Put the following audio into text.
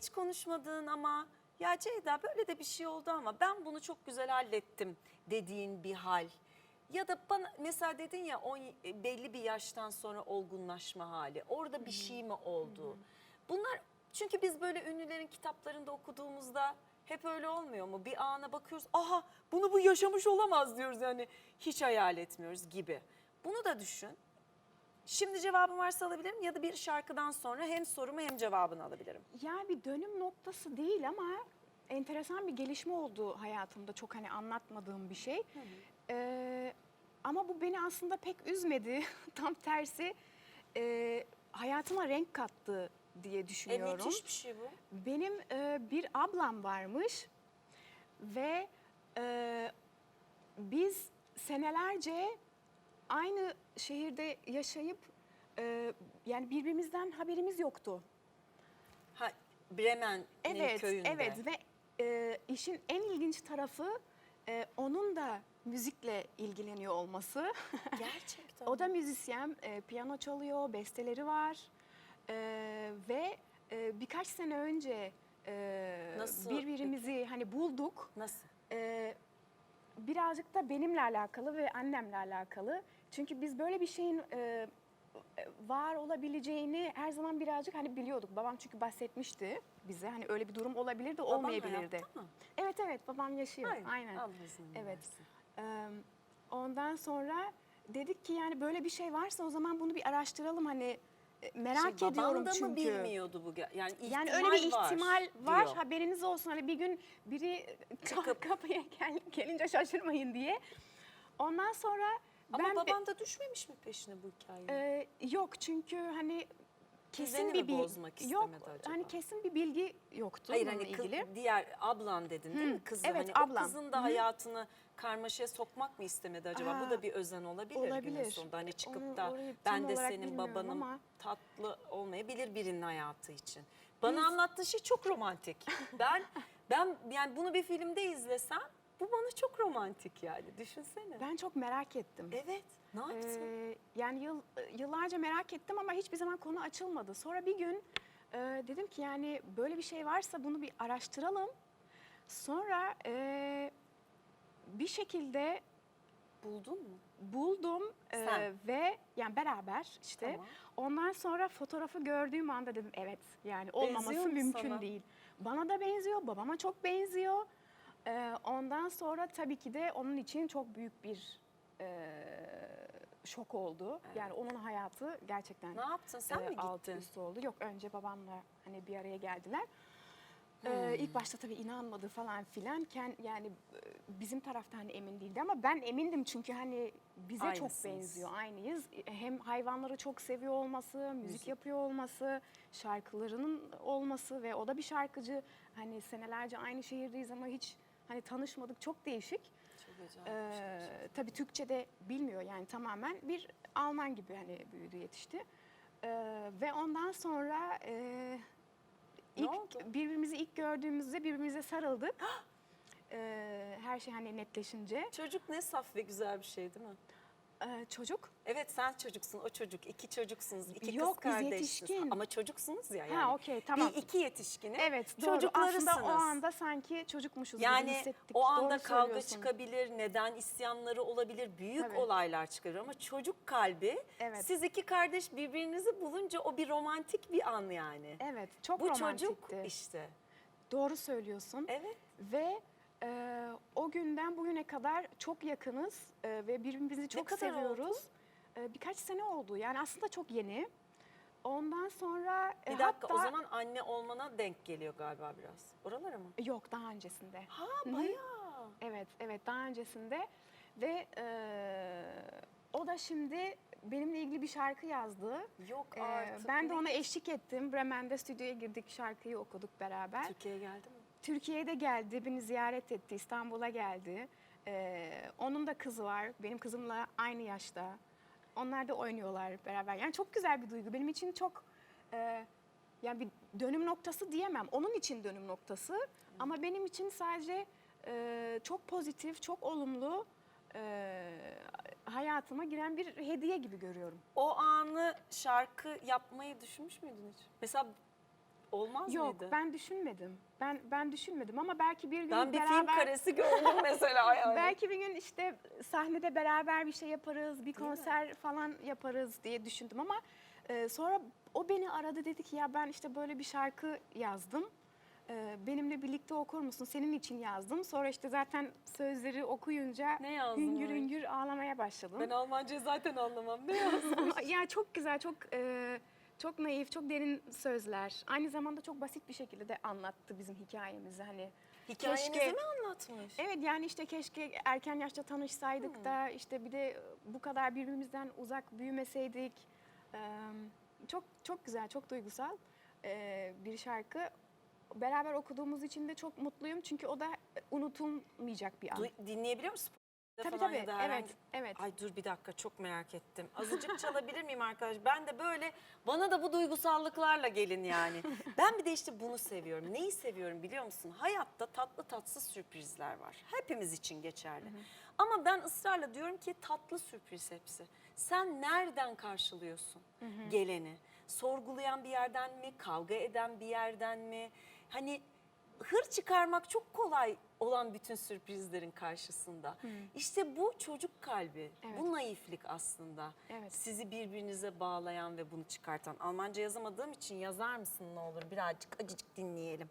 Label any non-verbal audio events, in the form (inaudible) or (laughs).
hiç konuşmadığın ama ya Ceyda böyle de bir şey oldu ama ben bunu çok güzel hallettim dediğin bir hal. Ya da bana mesela dedin ya on, belli bir yaştan sonra olgunlaşma hali. Orada bir şey mi oldu? Bunlar çünkü biz böyle ünlülerin kitaplarında okuduğumuzda hep öyle olmuyor mu? Bir ana bakıyoruz aha bunu bu yaşamış olamaz diyoruz yani hiç hayal etmiyoruz gibi. Bunu da düşün. Şimdi cevabım varsa alabilirim ya da bir şarkıdan sonra hem sorumu hem cevabını alabilirim. Yani bir dönüm noktası değil ama enteresan bir gelişme oldu hayatımda. Çok hani anlatmadığım bir şey. Ee, ama bu beni aslında pek üzmedi. (laughs) Tam tersi e, hayatıma renk kattı diye E düşünüyorum. müthiş bir şey bu. Benim e, bir ablam varmış ve e, biz senelerce aynı şehirde yaşayıp e, yani birbirimizden haberimiz yoktu. Ha, Bremen'in Evet, köyünde. evet ve e, işin en ilginç tarafı e, onun da müzikle ilgileniyor olması. (laughs) Gerçekten. o da müzisyen, e, piyano çalıyor, besteleri var E, ve e, birkaç sene önce e, Nasıl birbirimizi hani bulduk. Nasıl? E, birazcık da benimle alakalı ve annemle alakalı. Çünkü biz böyle bir şeyin e, var olabileceğini her zaman birazcık hani biliyorduk. Babam çünkü bahsetmişti bize. Hani öyle bir durum olabilir de hayatta mı? Evet evet babam yaşıyor. Hayır, Aynen. Evet. Ee, ondan sonra dedik ki yani böyle bir şey varsa o zaman bunu bir araştıralım hani merak Şey, ediyorum da çünkü. mı bilmiyordu bu? Yani Yani öyle bir var, ihtimal var. diyor. Haberiniz olsun. Hani bir gün biri (laughs) Çıkıp- kapıya gel, gelince şaşırmayın diye. Ondan sonra Ama ben baban da düşmemiş mi peşine bu hikayenin? Ee, yok çünkü hani kesin bir mi bil- bozmak yok istemedi acaba? hani kesin bir bilgi yoktu Hayır bununla hani kız, ilgili. diğer ablan dedin değil mi kızı? evet, hani ablam. O kızın da Hı. hayatını karmaşaya sokmak mı istemedi acaba? Aa, bu da bir özen olabilir, günün olabilir. sonunda. Hani çıkıp Onu- da orayı tam ben de olarak senin bilmiyorum babanım ama- tatlı olmayabilir birinin hayatı için. Bana anlattığı şey çok romantik. Ben ben yani bunu bir filmde izlesem bu bana çok romantik yani düşünsene. Ben çok merak ettim. Evet. Ne yaptın? Ee, yani yıl, yıllarca merak ettim ama hiçbir zaman konu açılmadı. Sonra bir gün e, dedim ki yani böyle bir şey varsa bunu bir araştıralım. Sonra e, bir şekilde Buldun mu? buldum e, Sen. ve yani beraber işte. Tamam. Ondan sonra fotoğrafı gördüğüm anda dedim evet yani olmaması Benziyor mu mümkün sana? değil. Bana da benziyor, babama çok benziyor. Ee, ondan sonra tabii ki de onun için çok büyük bir e, şok oldu. Yani onun hayatı gerçekten Ne yaptın? Sen e, mi alt gittin? üst oldu. Yok önce babamla hani bir araya geldiler. Hmm. Ee, ilk başta tabii inanmadı falan filan. Ken, yani e, bizim tarafta hani emin değildi ama ben emindim çünkü hani bize Aynısınız. çok benziyor. Aynıyız. Hem hayvanları çok seviyor olması, müzik, Müzik. yapıyor olması, şarkılarının olması ve o da bir şarkıcı. Hani senelerce aynı şehirdeyiz ama hiç hani tanışmadık. Çok değişik. Çok şey. Ee, tabii Türkçe de bilmiyor yani tamamen bir Alman gibi hani büyüdü yetişti. Ee, ve ondan sonra e, ilk oldu? birbirimizi ilk gördüğümüzde birbirimize sarıldık. (gasps) Ee, her şey hani netleşince. Çocuk ne saf ve güzel bir şey değil mi? Ee, çocuk Evet sen çocuksun, o çocuk. iki çocuksunuz, iki Yok, kız biz kardeşsiniz. yetişkin. Ama çocuksunuz ya yani. Ha, okey, tamam. Bir iki yetişkini evet doğru aslında o anda sanki çocukmuşuz gibi yani hissettik. o anda Doğru kavga söylüyorsun. çıkabilir, neden isyanları olabilir, büyük Tabii. olaylar çıkabilir ama çocuk kalbi Evet. siz iki kardeş birbirinizi bulunca o bir romantik bir an yani. Evet çok Bu romantikti. çocuk işte. Doğru söylüyorsun. Evet. Ve e, o günden bugüne kadar çok yakınız e, ve birbirimizi çok kadar seviyoruz. E, birkaç sene oldu. Yani aslında çok yeni. Ondan sonra e, Bir dakika hatta o zaman anne olmana denk geliyor galiba biraz. Oralara mı? yok daha öncesinde. Ha bayağı. Evet, evet daha öncesinde ve e, o da şimdi benimle ilgili bir şarkı yazdı. Yok E, artık. ben de Ne? ona eşlik ettim. Bremen'de stüdyoya girdik, şarkıyı okuduk beraber. Türkiye'ye geldi mi? Türkiye'ye de geldi, beni ziyaret etti, İstanbul'a geldi. Ee, onun da kızı var, benim kızımla aynı yaşta. Onlar da oynuyorlar beraber. Yani çok güzel bir duygu. Benim için çok, e, yani bir dönüm noktası diyemem. Onun için dönüm noktası. Ama benim için sadece e, çok pozitif, çok olumlu e, hayatıma giren bir hediye gibi görüyorum. O anı şarkı yapmayı düşünmüş müydün hiç? Mesela olmaz Yok mıydı? ben düşünmedim. Ben ben düşünmedim ama belki bir gün Ben bir beraber film karesi gördüm (laughs) mesela yani. belki bir gün işte sahnede beraber bir şey yaparız, bir konser falan yaparız diye düşündüm ama e, sonra o beni aradı dedi ki ya ben işte böyle bir şarkı yazdım. E, benimle birlikte okur musun? Senin için yazdım. Sonra işte zaten sözleri okuyunca Ne hüngür öyle? hüngür ağlamaya başladım. Ben Almancayı zaten anlamam. Ne yazdın? (laughs) ya çok güzel, çok e, çok naif, çok derin sözler. Aynı zamanda çok basit bir şekilde de anlattı bizim hikayemizi. Hani Hikayenizi Keşke- mi anlatmış? evet yani işte keşke erken yaşta tanışsaydık Hmm. da işte bir de bu kadar birbirimizden uzak büyümeseydik. Ee, çok çok güzel, çok duygusal ee, bir şarkı. Beraber okuduğumuz için de çok mutluyum çünkü o da unutulmayacak bir an. Du- dinleyebiliyor musun? Tabii falan tabii. ya da herhangi- Evet, evet. Ay dur bir dakika çok merak ettim. Azıcık çalabilir miyim arkadaş? Ben de böyle bana da bu duygusallıklarla gelin yani. (laughs) Ben bir de işte bunu seviyorum. Neyi seviyorum biliyor musun? Hayatta tatlı tatsız sürprizler var. Hepimiz için geçerli. Ama ben ısrarla diyorum ki tatlı sürpriz hepsi. Sen nereden karşılıyorsun geleni? Sorgulayan bir yerden mi? Kavga eden bir yerden mi? Hani hır çıkarmak çok kolay olan bütün sürprizlerin karşısında. İşte bu çocuk kalbi, Evet. bu naiflik aslında. Evet. Sizi birbirinize bağlayan ve bunu çıkartan. Almanca yazamadığım için yazar mısın ne olur birazcık acıcık dinleyelim.